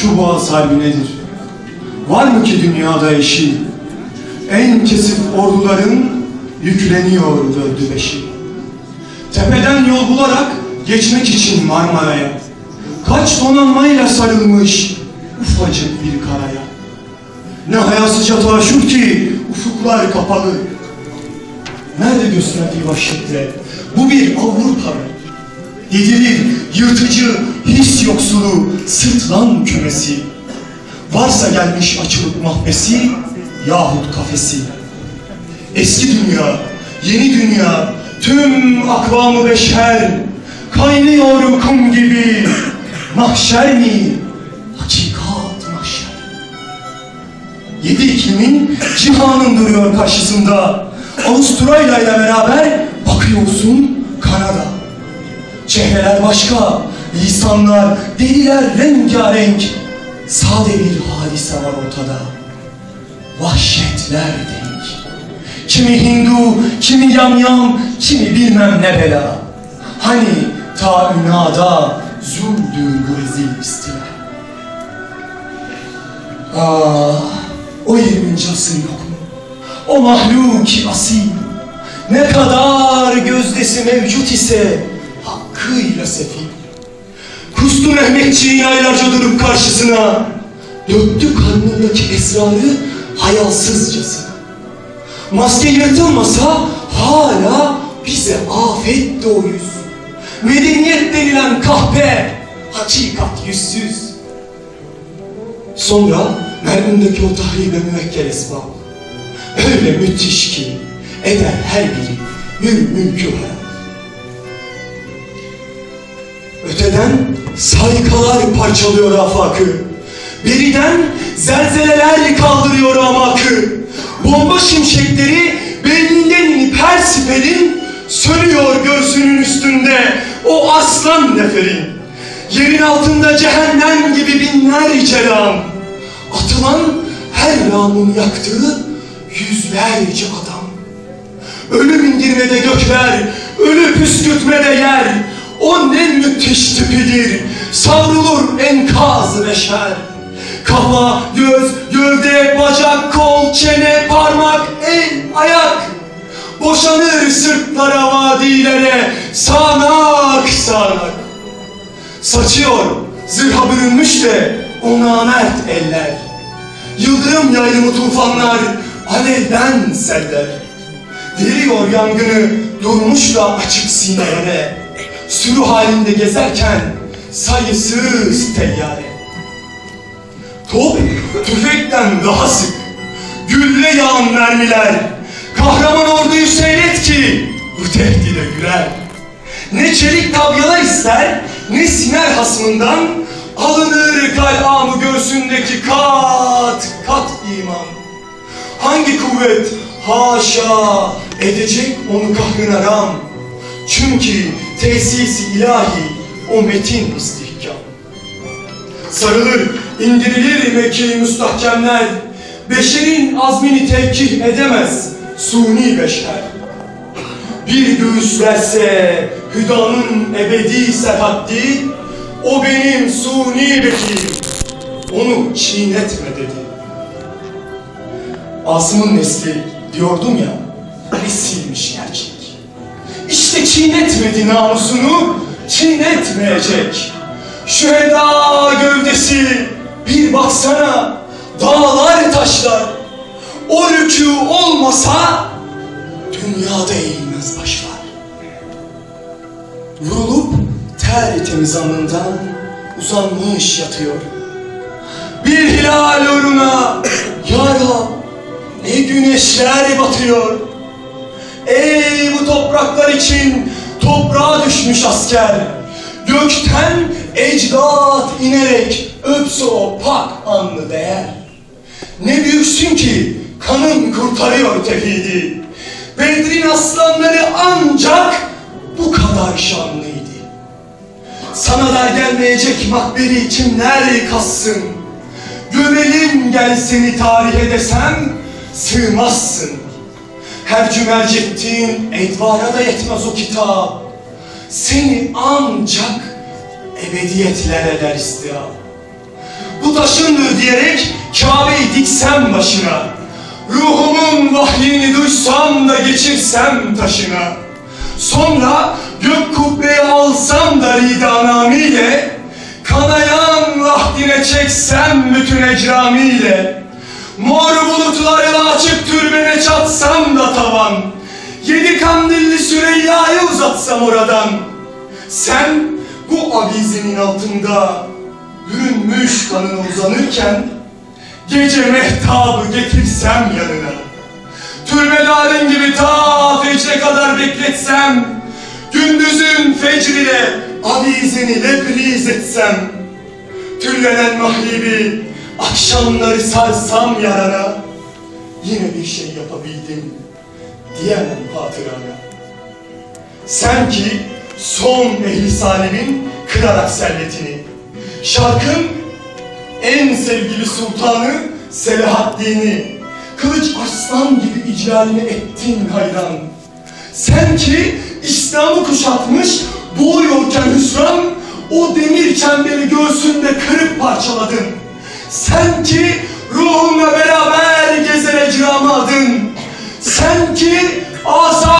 Şu boğaz harbi nedir? Var mı ki dünyada eşi? En kesif orduların yükleniyor dördü beşi. Tepeden yol bularak geçmek için Marmara'ya. Kaç donanmayla sarılmış ufacık bir karaya. Ne hayasızca taşur ki ufuklar kapalı. Nerede gösterdiği vahşetle? Bu bir Avrupa. Yedilir, yırtıcı, his yoksulu, sırtlan kümesi. Varsa gelmiş açılıp mahvesi yahut kafesi. Eski dünya, yeni dünya, tüm akvamı beşer, kaynıyor kum gibi. Mahşer mi? Hakikat mahşer. Yedi iklimin cihanın duruyor karşısında. Avustralya ile beraber bakıyorsun Kanada. Çehreler başka, lisanlar, deliler rengarenk. Sade bir hadise var ortada. Vahşetler denk. Kimi Hindu, kimi yamyam, kimi bilmem ne bela. Hani ta ünada zuldür bu rezil istila. Ah, o 20. asır yok mu? O mahluki asil. Ne kadar gözdesi mevcut ise hakkıyla sefil. Kustu Mehmetçiğin aylarca durup karşısına. Döktü karnındaki esrarı hayalsızcasına. Maske yırtılmasa hala bize afetti o yüz. Medeniyet denilen kahpe, hakikat yüzsüz. Sonra merhumdaki o tahribe müvekkel esbab. Öyle müthiş ki eder her biri mül mülkü hayal. Öteden saykalar parçalıyor afakı. Beriden zelzeleler kaldırıyor amakı. Bomba şimşekleri her siperin sönüyor göğsünün üstünde o aslan neferin. Yerin altında cehennem gibi binlerce lam. Atılan her lamın yaktığı yüzlerce adam. Ölüm indirmede gökler, ölü püskürtmede yer. O ne müthiş tipidir, savrulur enkaz beşer. Kafa, göz, gövde, bacak, kol, çene, parmak, el, ayak. Boşanır sırtlara, vadilere, sağanak sağanak. Saçıyor, zırha bürünmüş de o namert eller. Yıldırım yaylımı tufanlar, alevden seller. Veriyor yangını durmuş da açık sinelere. Sürü halinde gezerken sayısız teyyare. Top tüfekten daha sık. Gülle yağan mermiler. Kahraman orduyu seyret ki bu tehdide güler. Ne çelik tabyalar ister, ne siner hasmından alınır kalamı göğsündeki kat kat iman. Hangi kuvvet haşa edecek onu kahrına ram? Çünkü tesisi ilahi o metin istihkam. Sarılır, indirilir Mekke-i müstahkemler. Beşerin azmini tevkih edemez suni beşer. Bir göğüslerse hüdanın ebedi serhaddi, o benim suni bekirim, onu çiğnetme dedi. Asım'ın nesli diyordum ya, nesilmiş gerçek. İşte çiğnetmedi namusunu, çiğnetmeyecek. Şu eda gövdesi bir baksana, dağlar taşlar. O rükû olmasa dünyada eğilmez başlar. Vurulup ter temiz alnından uzanmış yatıyor. Bir hilal uğruna ya ne güneşler batıyor. Ey bu topraklar için düşmüş asker. Gökten ecdat inerek öpse o pak anlı değer. Ne büyüksün ki kanın kurtarıyor tevhidi. Bedrin aslanları ancak bu kadar şanlıydı. Sana dar gelmeyecek makberi kimler kassın? Gömelim gel seni tarihe desem sığmazsın. Her cümercettiğin edvara da yetmez o kitap. Seni ancak ebediyetler eder istihap. Bu başındır diyerek Kabe'yi diksem başına. Ruhumun vahyini duysam da geçirsem taşına. Sonra gök kubbeye alsam da ridanamiyle Kanayan vahdine çeksem bütün ecramiyle Mor bulutlarla açık türbene çatsam da tavan Yedi kandilli Uzatsam oradan Sen bu avizenin altında Bürünmüş kanına uzanırken Gece mehtabı getirsem yanına Türbedarın gibi ta fecre kadar bekletsem Gündüzün fecriyle avizeni lebriz etsem Tüllenen mahribi akşamları sarsam yarana Yine bir şey yapabildim diyemem hatırana Sen ki son ehli salemin kırarak servetini Şarkın en sevgili sultanı Selahaddin'i Kılıç aslan gibi icraline ettin hayran. Sen ki İslam'ı kuşatmış boğuyorken hüsran O demir çemberi göğsünde kırıp parçaladın. Sen ki ruhunla beraber gezer ecramadın Sen ki asa